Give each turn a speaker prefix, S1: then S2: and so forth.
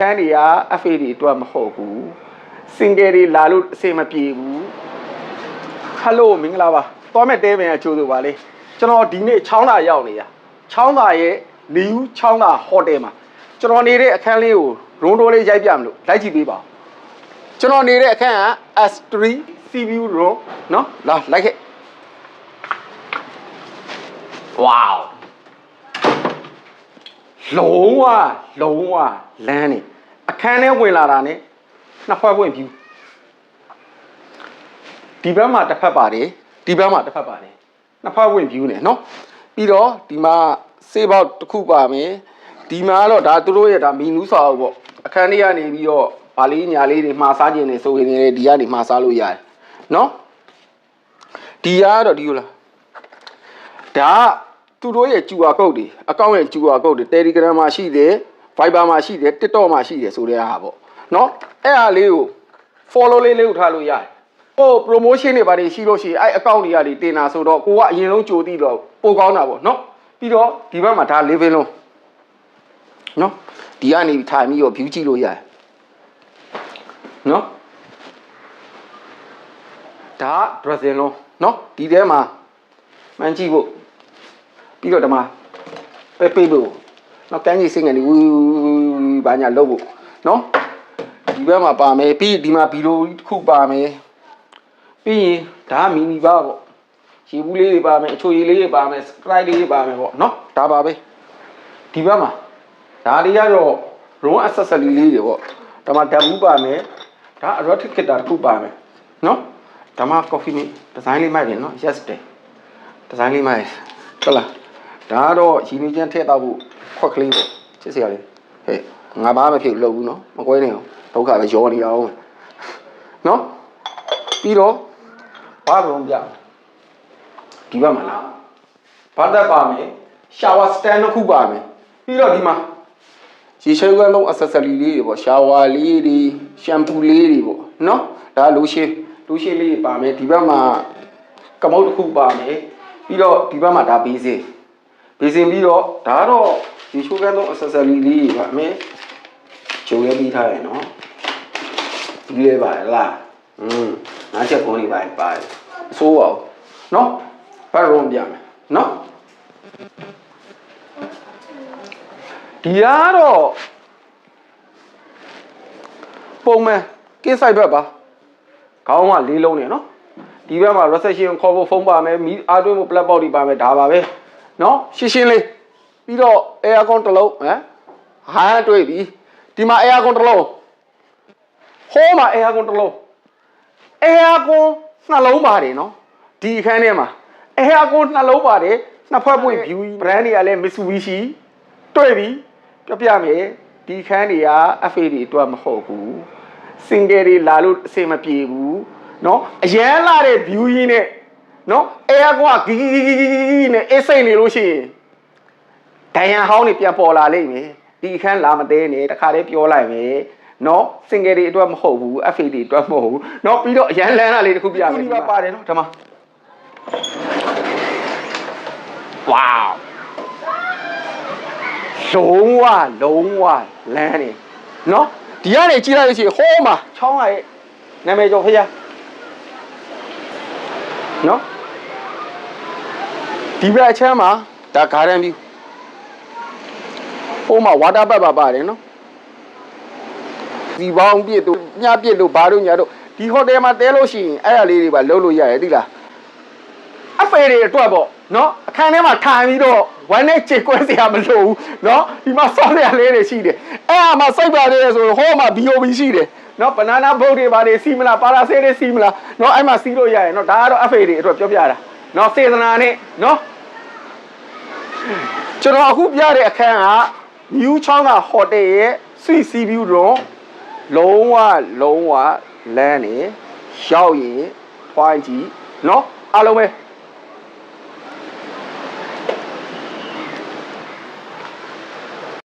S1: ခန်းတွေက FA တွေအတွက်မဟုတ်ဘူး single တွေလာလို့အဆင်မပြေဘူး ဟယ်လိုမင်္ဂလာပါသွားမဲ့တဲပင်အကျိုးဆိုပါလေကျွန်တော်ဒီနေ့ချောင်းသာရောက်နေတာချောင်းသာရဲ့လီယူချောင်းသာဟိုတယ်မှာကျွန်တော်နေတဲ့အခန်းလေးကိုရုံးတိုးလေးရိုက်ပြမလို့လိုက်ကြည့်ပေးပါဦးကျွန်တော်နေတဲ့အခန်းက S3 Sea View Room เนาะလာလိုက်ခဲ့ Wow လုံးဝလုံးဝလမ်းနေ အခန်းထဲဝင်လာတာ ਨੇ နှစ်ဖွဲ့ပွင့် view ဒီဘက်မှာတစ်ဖက်ပါတယ်ဒီဘက်မှာတစ်ဖက်ပါတယ်နှစ်ဖက်ဝင် view နဲ့เนาะပြီးတော့ဒီမှာစေးပေါက်တစ်ခုပါမယ်ဒီမှာကတော့ဒါသူတို့ရဲ့ဒါမီနူးစာအုပ်ပေါ့အခန်းလေးကနေပြီးတော့ဗာလေးညာလေးတွေမှာစားခြင်းနေဆိုရင်လည်းဒီကနေမှာစားလို့ရတယ်เนาะဒီကတော့ဒီလိုလားဒါကသူတို့ရဲ့ QR code တွေအကောင့်ရဲ့ QR code တွေ Telegram မှာရှိတယ် Viber မှာရှိတယ် TikTok မှာရှိတယ်ဆိုတဲ့ဟာပေါ့နော်အဲ့ဟာလေးကို follow လေးလေးကိုထားလို့ရတယ်ကို promotion တွေဘာတွေရှိလို့ရှိရင်အဲ့ account တွေကနေတင်တာဆိုတော့ကိုကအရင်ဆုံးကြိုသိတော့ပိုကောင်းတာပေါ့နော်ပြီးတော့ဒီဘက်မှာဒါ living လုံးနော်ဒီကနေထိုင်ပြီးတော့ view ကြည့်လို့ရတယ်နော်ဒါ dressing လုံးနော်ဒီထဲမှာမှန်းကြည့်ဖို့ပြီးတော့ဒီမှာပဲပေးဖို့ နော်ကန်းကြီးစိတ်ငယ်လေးဝီဘာညာလုပ်ဖို့နော်ဒီဘက်မှာပါမယ်ပြီးဒီမှာဘီလိုတစ်ခုပါမယ်ပြီးရင်ဒါမီနီဘာပေါ့ရေဘူးလေးတွေပါမယ်အချိုရေလေးတွေပါမယ်စကရိုက်လေးတွေပါမယ်ပေါ့နော်ဒါပါပဲဒီဘက်မှာဒါလေးကတော့ရုံးအဆက်ဆက်လေးလေးတွေပေါ့ဒါမှဓာတ်ဘူးပါမယ်ဒါ erotic guitar တစ်ခုပါမယ်နော်ဒါမှ coffee နဲ့ဒီဇိုင်းလေးမိုက်တယ်နော် yes တယ်ဒီဇိုင်းလေးမိုက်ဟုတ်လားဒါကတော့ရင်းနှီးချင်းထည့်တော့ဖို့ ခွက်ကလေးပေါ့ချစ်စရာလေးဟဲ့ငါဘာမှမဖြစ်လို့ဘူးနော်မကွဲနိုင်အောင်ဒုက္ခပဲရောနေအောင်နော်ပြီးတော့ဘာလုံးပြဒီဘက်မှာလားဘာတက်ပါမယ်ရှာဝါစတန်တစ်ခုပါမယ်ပြီးတော့ဒီမှာရေချဲကလုံးအဆက်ဆက်လေးတွေပေါ့ရှာဝါလေးတွေရှမ်ပူလေးတွေပေါ့နော်ဒါလိုရှင်းလိုရှင်းလေးပါမယ်ဒီဘက်မှာကမုတ်တစ်ခုပါမယ်ပြီးတော့ဒီဘက်မှာဒါဘေးစင်း ဘေးစင်ပြီးတော့ဒါကတော့ရေချိုးကလုံး accessory လေးတွေပါမယ်ဂျုံရဲပြီးထားရယ်နော်ဒီလေးပါလားอืมနားချက်ကုန်းလေးပါပါတယ်အစိုးပါဦးနော်ဘာလို့ပြမယ်နော်ဒီကတော့ပုံမှန်ကင်းဆိုင်ဘက်ပါခေါင်းကလေးလုံးနေနော်ဒီဘက်မှာ reception ခေါ်ဖို့ဖုန်းပါမယ်မီအားသွင်းဖို့ plug box တွေပါမယ်ဒါပါပဲ နော်ရှင်းရှင်းလေးပြီးတော့ aircon တစ်လုံးဟမ်ဟာတွေ့ပြီဒီမှာ aircon တစ်လုံးဟိုးမှာ aircon တစ်လုံး aircon နှလုံးပါတယ်နော်ဒီအခန်းထဲမှာ aircon နှလုံးပါတယ်နှစ်ဖက်ပွင့် view brand တွေကလည်း Mitsubishi တွေ့ပြီပြပြမယ်ဒီခန်းတွေက FA တွေအတွက်မဟုတ်ဘူး single တွေလာလို့အဆင်မပြေဘူးเนาะအရန်လာတဲ့ view ရင်းနဲ့ နော်အဲအကွာဂီဂီဂီဂီဂီနဲ့အေးစိတ်နေလို့ရှိရင်ဒိုင်ယန်ဟောင်းနေပြန်ပေါ်လာလိမ့်မယ်ဒီခန်းလာမသေးနဲ့တခါလေးပြောလိုက်မယ်နော် single တွေအတွက်မဟုတ်ဘူး FA တွေအတွက်မဟုတ်ဘူးနော်ပြီးတော့အရန်လန်းတာလေးတစ်ခုပြမယ်ဒီပါပါတယ်နော်ဓမ္မ wow လုံးဝလုံးဝလန်းနေနော်ဒီကနေကြည့်လိုက်လို့ရှိရင်ဟိုးမှာချောင်းရရဲ့နာမည်ကျော်ဖေးရ နော်ဒီဘက်အချမ်းမှာဒါ garden view ဟိုးမှာ water park ပါပါတယ်နော်ဒီပေါင်းပြည့်တို့ညပြည့်တို့ဘာတို့ညာတို့ဒီဟိုတယ်မှာတဲလို့ရှိရင်အဲ့အရာလေးတွေပါလုံးလို့ရတယ်သိလား အဖေတွေအတွက်ပေါ့နော်အခန်းထဲမှာထိုင်ပြီးတော့ဝမ်းနဲ့ကြေကွဲစရာမလိုဘူးနော်ဒီမှာဆော့စရာလေးတွေရှိတယ်အဲ့အမှာစိတ်ပါတယ်ဆိုရင်ဟိုမှာ BOB ရှိတယ်နော်ဘနာနာဘုတ်တွေပါတယ်စီမလားပါရာဆေးတွေစီမလားနော်အဲ့မှာစီးလို့ရရင်နော်ဒါကတော့အဖေတွေအတွက်ပြောပြတာနော်စေတနာနဲ့နော်ကျွန်တော်အခုပြတဲ့အခန်းက New ချောင်းကဟိုတယ်ရဲ့ Sweet Sea View တော့လုံးဝလုံးဝလမ်းနေရောက်ရင်ထွိုင်းကြည့်နော်အားလုံးပဲ